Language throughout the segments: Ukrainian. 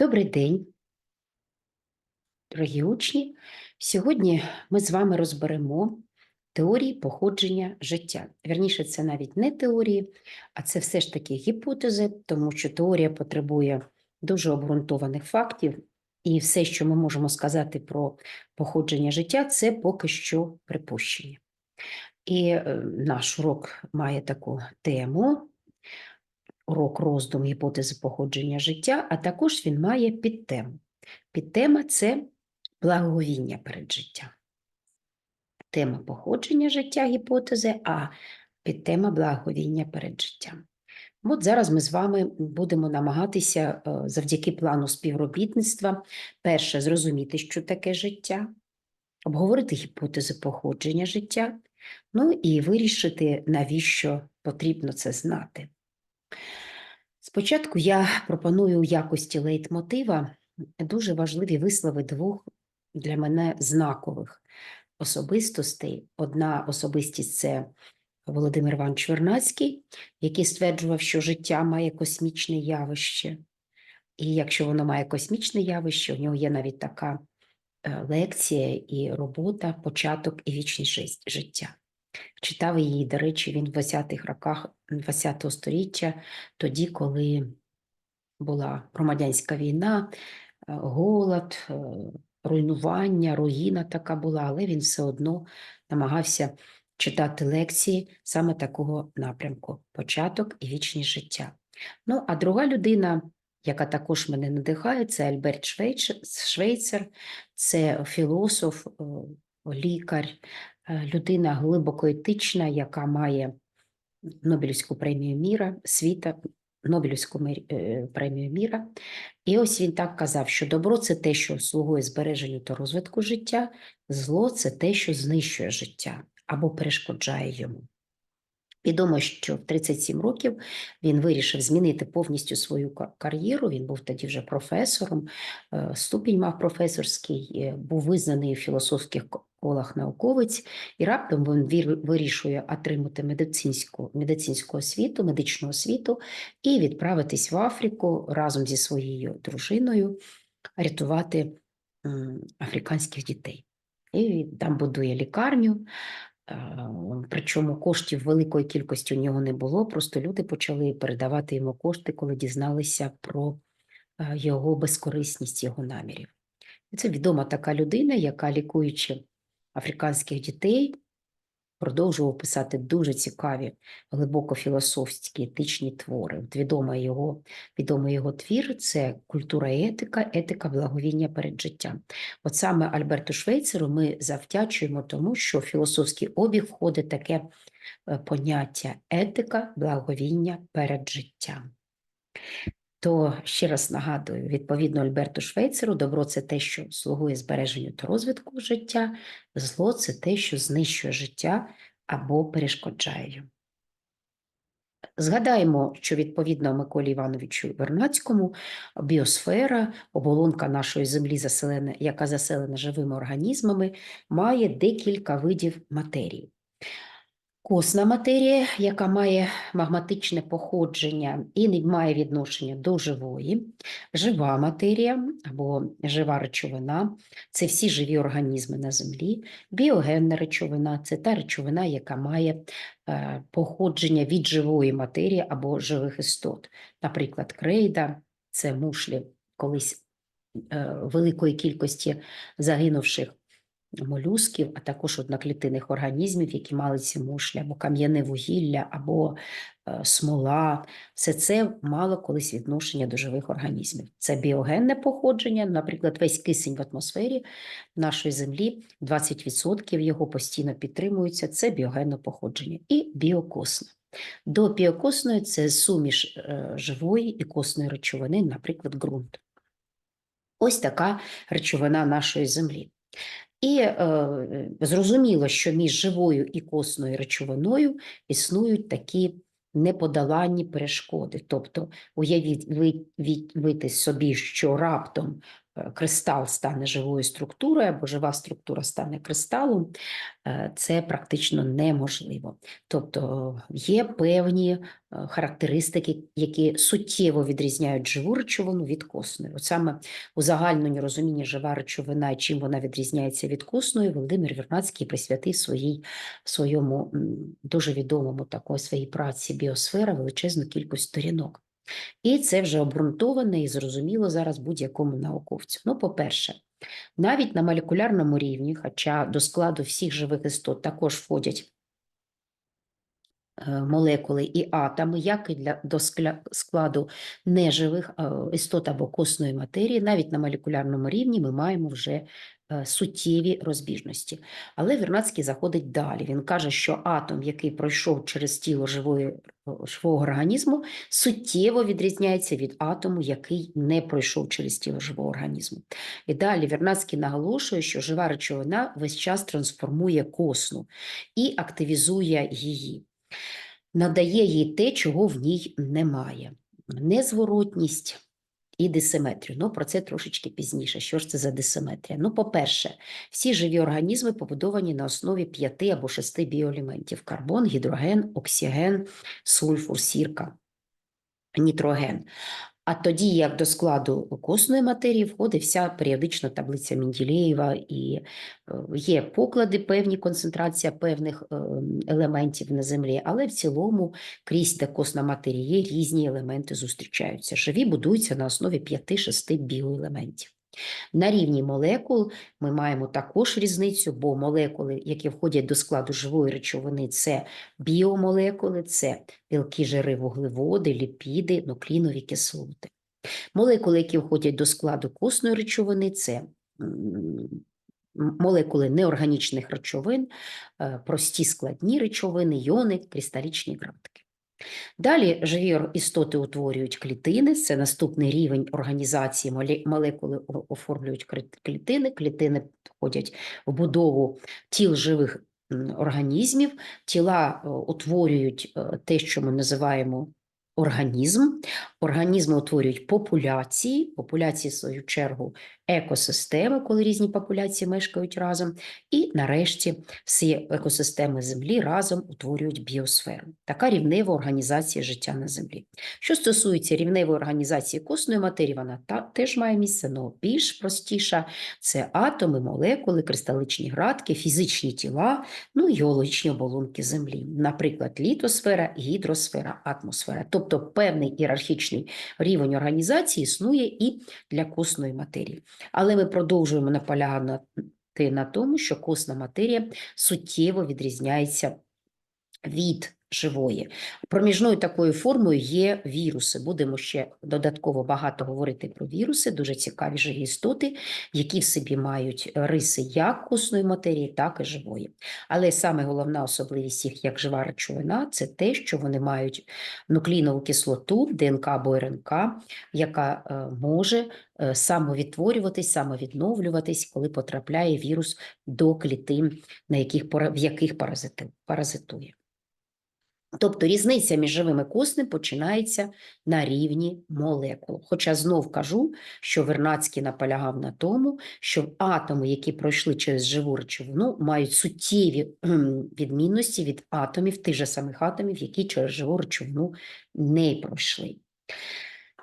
Добрий день, дорогі учні. Сьогодні ми з вами розберемо теорії походження життя. Вірніше, це навіть не теорії, а це все ж таки гіпотези, тому що теорія потребує дуже обґрунтованих фактів, і все, що ми можемо сказати про походження життя, це поки що припущення. І е, наш урок має таку тему урок роздум гіпотези походження життя, а також він має підтему. Підтема це благовіння перед життям. Тема походження життя гіпотези, а підтема благовіння перед життям. От зараз ми з вами будемо намагатися е, завдяки плану співробітництва перше зрозуміти, що таке життя, обговорити гіпотези походження життя, ну і вирішити, навіщо потрібно це знати. Спочатку я пропоную у якості лейтмотива дуже важливі вислови двох для мене знакових особистостей. Одна особистість це Володимир Іванович Вернацький, який стверджував, що життя має космічне явище. І якщо воно має космічне явище, у нього є навіть така е, лекція і робота, початок і вічність життя. Читав її, до речі, він в 20-х роках ХХ століття, тоді, коли була громадянська війна, е, голод, е, руйнування, руїна така була, але він все одно намагався читати лекції саме такого напрямку початок і вічність життя. Ну, а друга людина, яка також мене надихає, це Альберт Швейцер, це філософ, е, лікар, людина глибоко етична, яка має Нобелівську премію міра, світа, Нобелівську е, премію міра. І ось він так казав, що добро це те, що слугує збереженню та розвитку життя, зло це те, що знищує життя або перешкоджає йому. Відомо, що в 37 років він вирішив змінити повністю свою кар'єру. Він був тоді вже професором, е, ступінь мав професорський, е, був визнаний у філософських колах науковець, і раптом він вирішує отримати медицинську медицинську освіту, медичну освіту і відправитись в Африку разом зі своєю дружиною рятувати африканських дітей. І там будує лікарню. Причому коштів великої кількості у нього не було, просто люди почали передавати йому кошти, коли дізналися про його безкорисність, його намірів. І це відома така людина, яка, лікуючи африканських дітей, продовжував писати дуже цікаві, глибоко філософські етичні твори. От відомий його, відомий його твір це культура і етика, етика благовіння перед життям. От саме Альберту Швейцеру ми завдячуємо тому, що в філософський обіг входить таке е, поняття етика благовіння перед життям. То ще раз нагадую, відповідно Альберту Швейцеру, добро це те, що слугує збереженню та розвитку життя, зло це те, що знищує життя або перешкоджає йому. Згадаємо, що відповідно Миколі Івановичу Вернацькому біосфера, оболонка нашої землі, заселена, яка заселена живими організмами, має декілька видів матерії. Косна матерія, яка має магматичне походження і не має відношення до живої, жива матерія або жива речовина це всі живі організми на землі, біогенна речовина це та речовина, яка має е, походження від живої матерії або живих істот. Наприклад, крейда це мушлі колись е, великої кількості загинувших молюсків, а також одноклітинних організмів, які мали ці мушлі, або кам'яне вугілля, або е, смола. Все це мало колись відношення до живих організмів. Це біогенне походження, наприклад, весь кисень в атмосфері нашої землі, 20% його постійно підтримується, це біогенне походження і біокосне. До біокосної це суміш е, живої і косної речовини, наприклад, ґрунт. Ось така речовина нашої землі. І е, зрозуміло, що між живою і косною речовиною існують такі неподоланні перешкоди. Тобто, уявіть вийти собі, що раптом кристал стане живою структурою або жива структура стане кристалом, е, це практично неможливо. Тобто є певні е, характеристики, які суттєво відрізняють живу речовину від косної. От саме у загальному розумінні жива речовина чим вона відрізняється від косної, Володимир Вернадський присвятив своїй своєму дуже відомому такої своїй праці біосфера величезну кількість сторінок. І це вже обґрунтовано і зрозуміло зараз будь-якому науковцю. Ну, по-перше, навіть на молекулярному рівні, хоча до складу всіх живих істот також входять молекули і атоми, як і для до складу неживих е, істот або косної матерії, навіть на молекулярному рівні ми маємо вже е, суттєві розбіжності. Але Вернадський заходить далі. Він каже, що атом, який пройшов через тіло живої, живого організму, суттєво відрізняється від атому, який не пройшов через тіло живого організму. І далі Вернадський наголошує, що жива речовина весь час трансформує косну і активізує її, надає їй те, чого в ній немає. Незворотність і дисиметрію. Ну, про це трошечки пізніше. Що ж це за дисиметрія? Ну, по-перше, всі живі організми побудовані на основі п'яти або шести біоелементів: карбон, гідроген, оксиген, сульфур, сірка, нітроген. А тоді, як до складу косної матерії, входить вся періодична таблиця Менділеєва, і е, є поклади, певні концентрація певних е, елементів на землі, але в цілому крізь та косна матерія різні елементи зустрічаються. Живі будуються на основі 5-6 біоелементів. На рівні молекул ми маємо також різницю, бо молекули, які входять до складу живої речовини, це біомолекули, це білки, жири, вуглеводи, ліпіди, нуклінові кислоти. Молекули, які входять до складу косної речовини, це молекули неорганічних речовин, е, прості складні речовини, йони, кристалічні градки. Далі живі істоти утворюють клітини, це наступний рівень організації. Молекули оформлюють клітини, клітини входять в будову тіл живих організмів, тіла е, утворюють е, те, що ми називаємо організм. Організми утворюють популяції, популяції, в свою чергу, екосистеми, коли різні популяції мешкають разом. І нарешті всі екосистеми Землі разом утворюють біосферу. Така рівнева організація життя на Землі. Що стосується рівневої організації косної матерії, вона та, теж має місце, але більш простіша це атоми, молекули, кристаличні градки, фізичні тіла, ну і геологічні оболонки Землі, наприклад, літосфера, гідросфера, атмосфера. Тобто певний ієрархічний рівень організації існує і для косної матерії. Але ми продовжуємо наполягати на тому, що косна матерія суттєво відрізняється від живої. Проміжною такою формою є віруси. Будемо ще додатково багато говорити про віруси, дуже цікаві живі істоти, які в собі мають риси як косної матерії, так і живої. Але саме головна особливість їх як жива речовина це те, що вони мають нуклеїнову кислоту, ДНК або РНК, яка е, може е, самовідтворюватись, самовідновлюватись, коли потрапляє вірус до клітин, на яких, в яких паразитує. Тобто різниця між живим і косним починається на рівні молекул. Хоча знов кажу, що Вернацький наполягав на тому, що атоми, які пройшли через живу речовину, мають суттєві відмінності від атомів, тих же самих атомів, які через живу речовину не пройшли.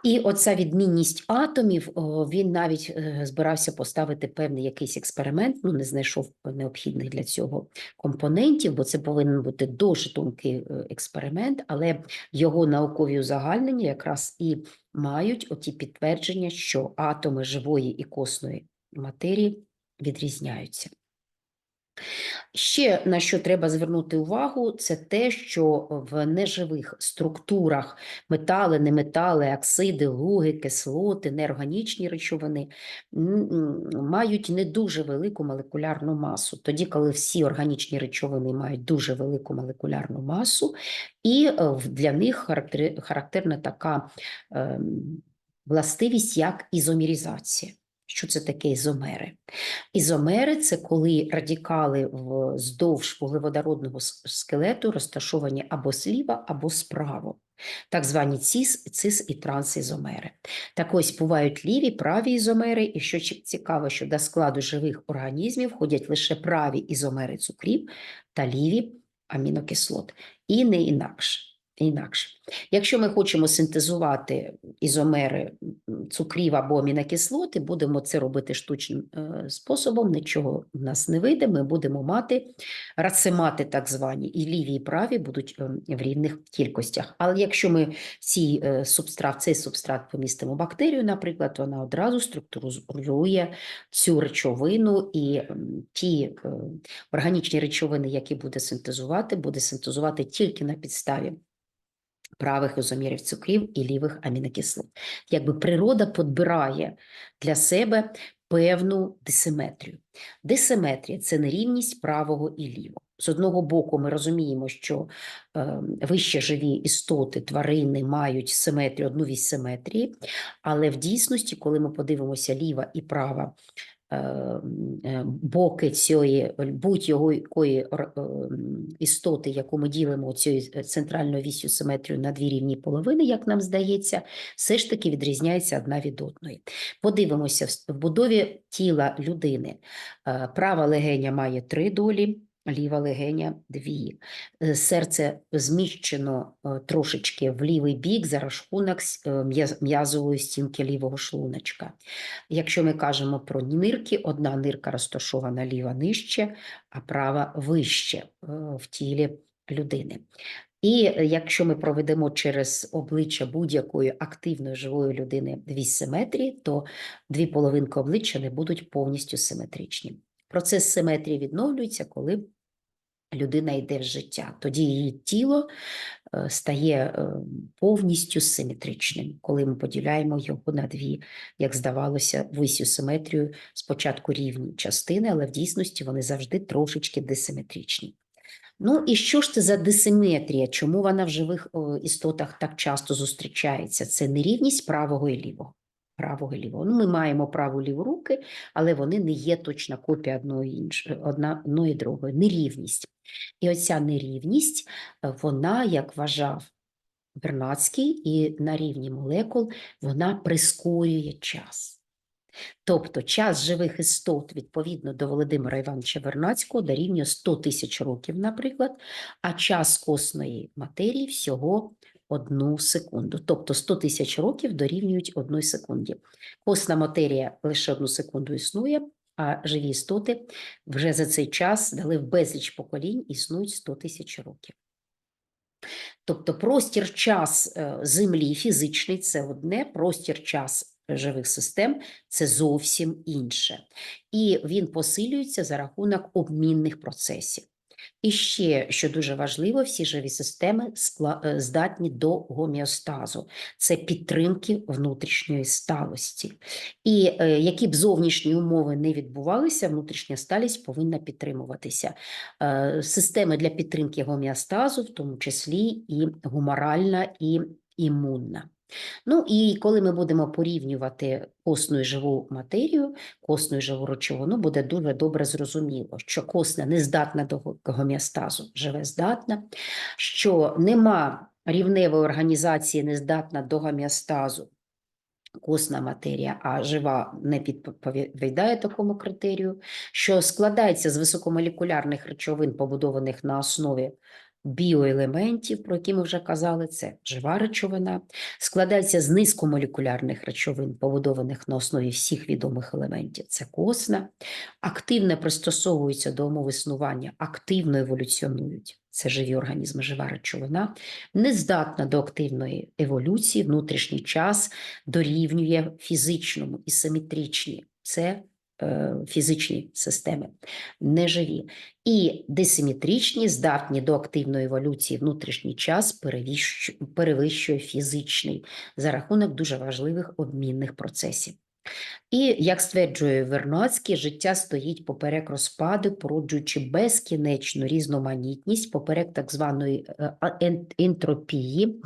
І оця відмінність атомів, він навіть е, збирався поставити певний якийсь експеримент, ну не знайшов необхідних для цього компонентів, бо це повинен бути дуже тонкий е, експеримент, але його наукові узагальнення якраз і мають оті підтвердження, що атоми живої і косної матерії відрізняються. Ще на що треба звернути увагу, це те, що в неживих структурах метали, неметали, оксиди, луги, кислоти, неорганічні речовини мають не дуже велику молекулярну масу. Тоді, коли всі органічні речовини мають дуже велику молекулярну масу, і е, для них характерна така ем, властивість, як ізомеризація. Що це таке ізомери? Ізомери це коли радикали вздовж вуглеводородного скелету розташовані або зліва, або справа. так звані цис, цис і трансізомери. Так ось бувають ліві, праві ізомери, і що цікаво, що до складу живих організмів входять лише праві ізомери цукрів та ліві амінокислот, і не інакше. Інакше. Якщо ми хочемо синтезувати ізомери цукрів або амінокислоти, будемо це робити штучним е, способом, нічого в нас не вийде, ми будемо мати рацемати так звані, і ліві, і праві будуть ем, в рівних кількостях. Але якщо ми цей субстрат, цей субстрат помістимо бактерію, наприклад, вона одразу структурує цю речовину, і ем, ті е, органічні речовини, які буде синтезувати, буде синтезувати тільки на підставі правих ізомерів цукрів і лівих амінокислот. Якби природа подбирає для себе певну дисиметрію. Дисиметрія це нерівність правого і лівого. З одного боку, ми розуміємо, що е, вище живі істоти, тварини мають симетрію, одну вісь симетрії, але в дійсності, коли ми подивимося ліва і права боки цієї будь-якої е, істоти, яку ми ділимо цією центральною вісю симетрію на дві рівні половини, як нам здається, все ж таки відрізняється одна від одної. Подивимося в будові тіла людини. Е, Права легеня має три долі, ліва легеня дві. Е, Серце зміщено е, трошечки в лівий бік за рахунок е, м'язової стінки лівого шлуночка. Якщо ми кажемо про нирки, одна нирка розташована ліва нижче, а права вище в тілі людини. І якщо ми проведемо через обличчя будь-якої активної живої людини дві симетрії, то дві половинки обличчя не будуть повністю симетричні. Процес симетрії відновлюється, коли людина йде в життя. Тоді її тіло е, стає е, повністю симетричним, коли ми поділяємо його на дві, як здавалося, висю симетрію спочатку рівні частини, але в дійсності вони завжди трошечки десиметричні. Ну і що ж це за дисиметрія? Чому вона в живих істотах так часто зустрічається? Це нерівність правого і лівого. Правого і лівого. Ну, ми маємо праву ліву руки, але вони не є точна копія одної іншої, одна, одної другої. Нерівність. І оця нерівність, е, вона, як вважав Вернадський, і на рівні молекул, вона прискорює час. Тобто час живих істот, відповідно до Володимира Івановича Вернадського, дорівнює 100 тисяч років, наприклад, а час косної матерії всього одну секунду. Тобто 100 тисяч років дорівнюють одній секунді. Косна матерія лише одну секунду існує, а живі істоти вже за цей час дали в безліч поколінь, існують 100 тисяч років. Тобто простір час е, Землі фізичний це одне, простір час живих систем це зовсім інше. І він посилюється за рахунок обмінних процесів. І ще, що дуже важливо, всі живі системи е, здатні до гомеостазу, це підтримки внутрішньої сталості. І е, які б зовнішні умови не відбувалися, внутрішня сталість повинна підтримуватися. Е, системи для підтримки гомеостазу, в тому числі і гуморальна, і імунна. Ну і коли ми будемо порівнювати косну і живу матерію, косну і живу речовину, буде дуже добре зрозуміло, що косна не здатна до го- гомеостазу, живе здатна, що нема рівневої організації, не здатна до гомеостазу, косна матерія, а жива не відповідає такому критерію, що складається з високомолекулярних речовин, побудованих на основі біоелементів, про які ми вже казали, це жива речовина, складається з низькомолекулярних речовин, побудованих на основі всіх відомих елементів, це косна, активно пристосовуються до умов існування, активно еволюціонують. Це живі організми, жива речовина, не здатна до активної еволюції, внутрішній час дорівнює фізичному і симетричні. Це фізичні системи, неживі. І дисиметричні здатні до активної еволюції внутрішній час перевищ- перевищує фізичний за рахунок дуже важливих обмінних процесів. І, як стверджує Вернадський, життя стоїть поперек розпаду, породжуючи безкінечну різноманітність, поперек так званої е, ентропії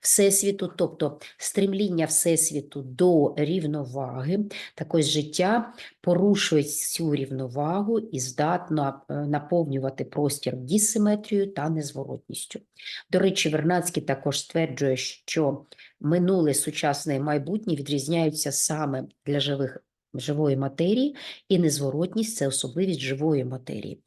Всесвіту, тобто стремління Всесвіту до рівноваги. Так ось життя порушує цю рівновагу і здатно е, наповнювати простір дісиметрією та незворотністю. До речі, Вернадський також стверджує, що минуле, сучасне і майбутнє відрізняються саме для живих живої матерії, і незворотність це особливість живої матерії,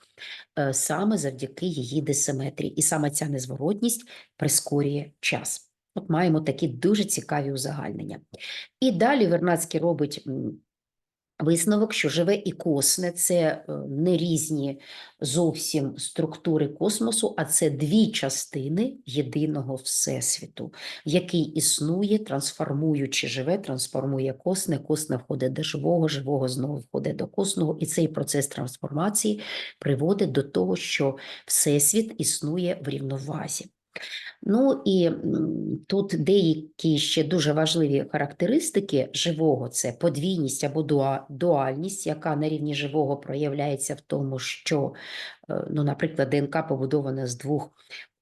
е, саме завдяки її дисиметрії. І саме ця незворотність прискорює час. От маємо такі дуже цікаві узагальнення. І далі Вернацький робить висновок, що живе і косне. Це е, не різні зовсім структури космосу, а це дві частини єдиного всесвіту, який існує, трансформуючи живе, трансформує косне, косне входить до живого, живого знову входить до косного, і цей процес трансформації приводить до того, що всесвіт існує в рівновазі. Ну і тут деякі ще дуже важливі характеристики живого це подвійність або дуальність, яка на рівні живого проявляється в тому, що, е, ну, наприклад, ДНК побудована з двох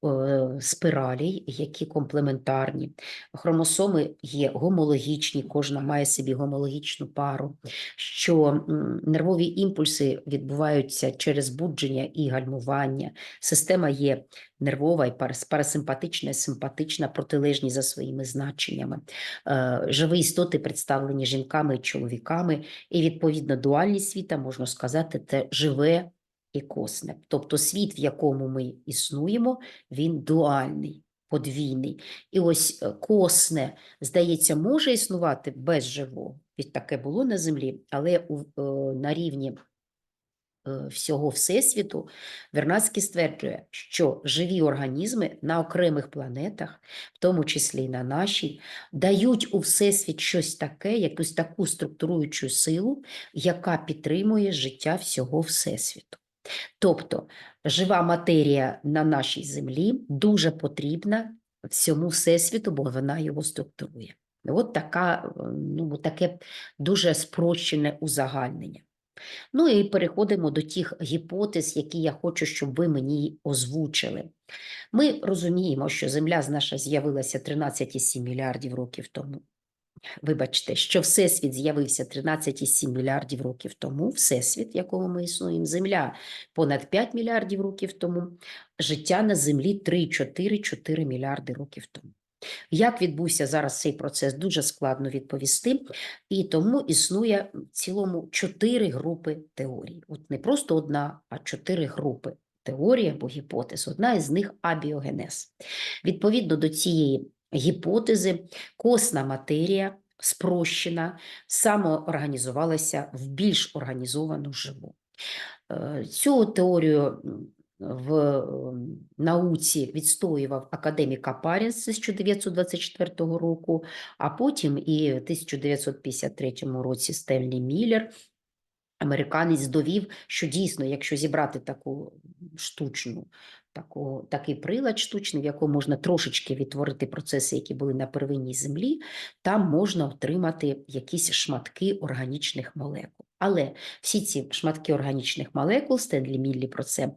е, спиралей, які комплементарні. Хромосоми є гомологічні, кожна має собі гомологічну пару, що нервові імпульси відбуваються через будження і гальмування. Система є нервова і парасимпатична, і симпатична, протилежні за своїми значеннями. Е, Живі істоти представлені жінками і чоловіками, і відповідно дуальність світа, можна сказати, це живе і косне. Тобто світ, в якому ми існуємо, він дуальний, подвійний. І ось е, косне, здається, може існувати без живого. Від таке було на землі, але е, на рівні е, всього Всесвіту Вернадський стверджує, що живі організми на окремих планетах, в тому числі і на нашій, дають у Всесвіт щось таке, якусь таку структуруючу силу, яка підтримує життя всього Всесвіту. Тобто жива матерія на нашій землі дуже потрібна всьому Всесвіту, бо вона його структурує. От така, ну, таке дуже спрощене узагальнення. Ну і переходимо до тих гіпотез, які я хочу, щоб ви мені озвучили. Ми розуміємо, що Земля з наша з'явилася 13,7 мільярдів років тому. Вибачте, що Всесвіт з'явився 13,7 мільярдів років тому, Всесвіт, в якому ми існуємо, Земля понад 5 мільярдів років тому, життя на Землі 3-4-4 мільярди років тому. Як відбувся зараз цей процес, дуже складно відповісти, і тому існує в цілому чотири групи теорій. От не просто одна, а чотири групи теорії або гіпотез. Одна із них абіогенез. Відповідно до цієї гіпотези, косна матерія спрощена, самоорганізувалася в більш організовану живу. Е, Цю теорію в науці відстоював академік Апарін з 1924 року, а потім і в 1953 році Стенлі Міллер, американець, довів, що дійсно, якщо зібрати таку штучну, таку, такий прилад штучний, в якому можна трошечки відтворити процеси, які були на первинній землі, там можна отримати якісь шматки органічних молекул. Але всі ці шматки органічних молекул, Стенлі Міллі про це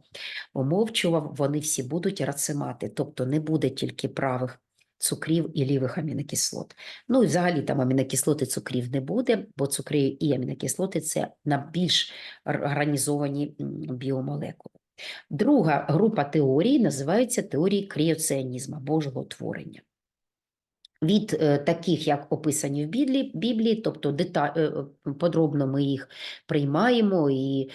умовчував, вони всі будуть рацемати, тобто не буде тільки правих цукрів і лівих амінокислот. Ну і взагалі там амінокислоти цукрів не буде, бо цукри і амінокислоти це на більш організовані біомолекули. Друга група теорій називається теорії кріоціанізму, Божого творення. Від е, таких, як описані в Біблії, тобто е, е, подробно ми їх приймаємо і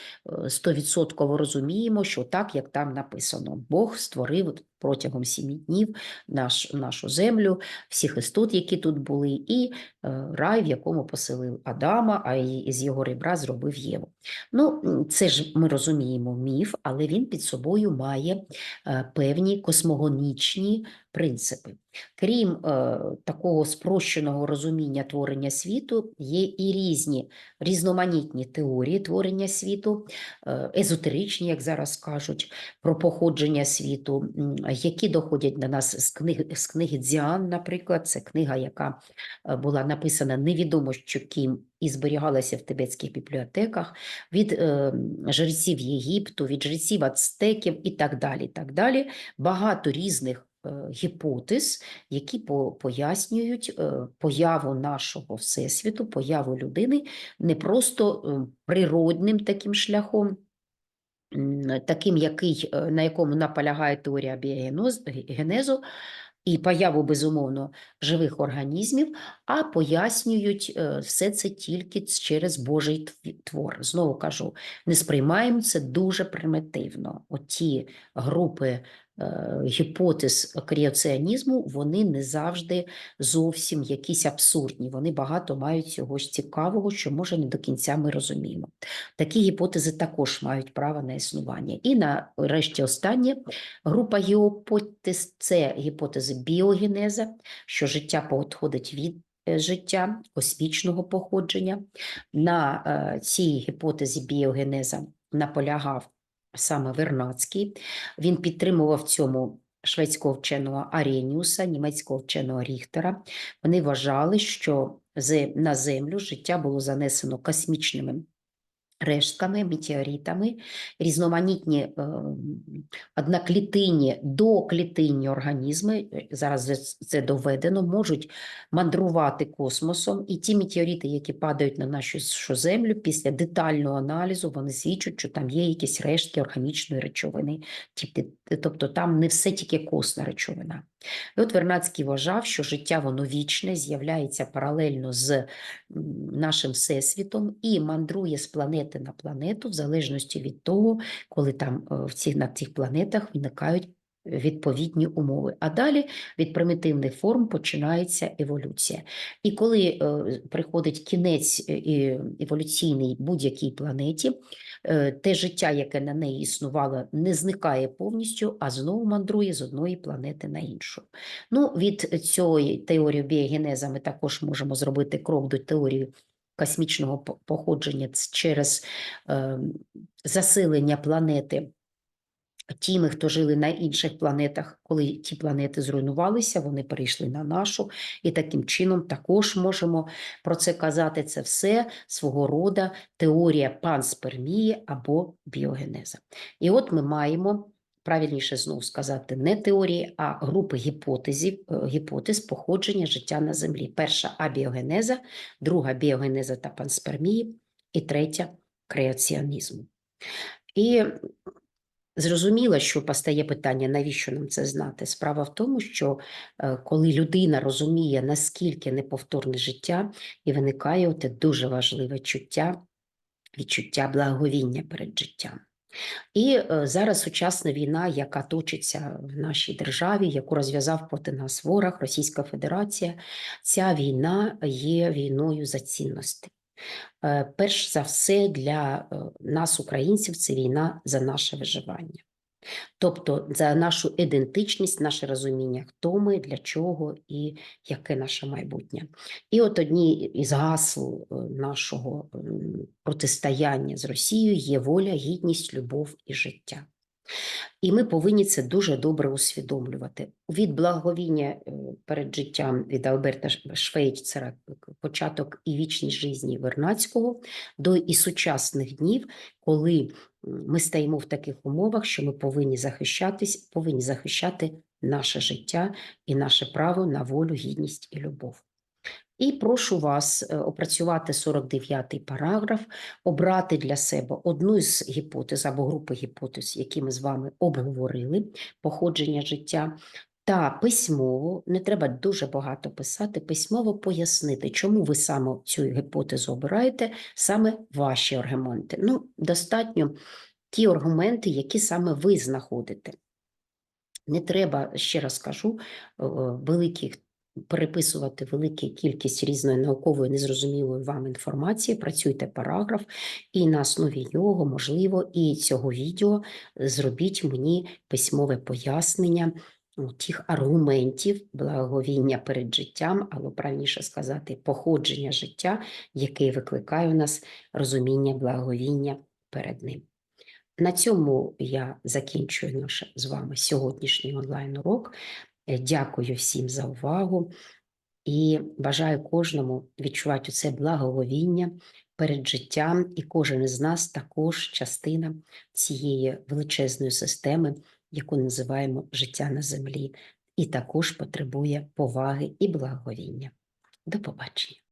стовідсотково розуміємо, що так, як там написано, Бог створив протягом сімі днів наш, нашу землю, всіх істот, які тут були, і е, рай, в якому поселив Адама, а з його ребра зробив Єву. Ну, це ж ми розуміємо міф, але він під собою має е, певні космогонічні принципи. Крім е, такого спрощеного розуміння творення світу, є і різні різноманітні теорії творення світу, е, езотеричні, як зараз кажуть, про походження світу, які доходять до нас з книги, з книги Дзіан, наприклад, це книга, яка е, була написана невідомо що ким і зберігалася в тибетських бібліотеках, від е, жреців Єгипту, від жреців ацтеків і так далі. так далі. Багато різних е, гіпотез, які пояснюють е, появу нашого всесвіту, появу людини не просто природним таким шляхом, таким, який, е, на якому наполягає теорія біогенезу, і появу, безумовно, живих організмів, а пояснюють е, все це тільки через Божий твор. Знову кажу, не сприймаємо це дуже примітивно. Оті групи гіпотез кріоціанізму, вони не завжди зовсім якісь абсурдні. Вони багато мають цього цікавого, що може не до кінця ми розуміємо. Такі гіпотези також мають право на існування. І нарешті останнє група гіпотез це гіпотези біогенеза, що життя походить від е, життя космічного походження. На е, цій гіпотезі біогенеза наполягав саме Вернацький. Він підтримував цьому шведського вченого Арєніуса, німецького вченого Ріхтера. Вони вважали, що на Землю життя було занесено космічними рештками, метеоритами, різноманітні е, одноклітинні, доклітинні організми, е, зараз це- доведено, можуть мандрувати космосом, і ті метеорити, які падають на нашу землю, після детального аналізу вони свідчать, що там є якісь рештки органічної речовини, тобто там не все тільки косна речовина. От Вернацький вважав, що життя воно вічне, з'являється паралельно з нашим всесвітом і мандрує з планети на планету, в залежності від того, коли там е, в цих, на цих планетах виникають відповідні умови. А далі від примітивних форм починається еволюція. І коли е, приходить кінець е, еволюційний будь-якій планеті, е, те життя, яке на неї існувало, не зникає повністю, а знову мандрує з одної планети на іншу. Ну, від цієї теорії біогенеза ми також можемо зробити крок до теорії космічного походження через е, засилення планети тими, хто жили на інших планетах, коли ті планети зруйнувалися, вони перейшли на нашу, і таким чином також можемо про це казати. Це все свого роду теорія панспермії або біогенеза. І от ми маємо. Правильніше знову сказати, не теорії, а групи гіпотезів, е, гіпотез походження життя на Землі. Перша абіогенеза, друга біогенеза та панспермії, і третя креаціонізму. І Зрозуміло, що постає питання, навіщо нам це знати? Справа в тому, що е, коли людина розуміє, наскільки неповторне життя, і виникає оте дуже важливе чуття, відчуття благовіння перед життям. І е, зараз сучасна війна, яка точиться в нашій державі, яку розв'язав проти нас ворог, Російська Федерація, ця війна є війною за цінності. Е, Перш за все, для е, нас, українців, це війна за наше виживання. Тобто за нашу ідентичність, наше розуміння, хто ми, для чого і яке наше майбутнє. І от одні із гасл е, нашого протистояння з Росією є воля, гідність, любов і життя. І ми повинні це дуже добре усвідомлювати. Від благовіння е, перед життям від Альберта Ш- Швейцера, початок і вічність житті Вернадського, до і сучасних днів, коли ми стоїмо в таких умовах, що ми повинні захищатись, повинні захищати наше життя і наше право на волю, гідність і любов. І прошу вас е, опрацювати 49-й параграф, обрати для себе одну з гіпотез або групи гіпотез, які ми з вами обговорили, походження життя, та письмово, не треба дуже багато писати, письмово пояснити, чому ви саме цю гіпотезу обираєте, саме ваші аргументи. Ну, достатньо ті аргументи, які саме ви знаходите. Не треба, ще раз кажу, е, великих переписувати велику кількість різної наукової незрозумілої вам інформації, працюйте параграф, і на основі нього, можливо, і цього відео зробіть мені письмове пояснення тих аргументів благовіння перед життям, або правильніше сказати, походження життя, яке викликає у нас розуміння благовіння перед ним. На цьому я закінчую наш з вами сьогоднішній онлайн-урок. Е, Дякую всім за увагу і бажаю кожному відчувати це благоговіння перед життям, і кожен із нас також частина цієї величезної системи, яку називаємо життя на землі, і також потребує поваги і благоговіння. До побачення.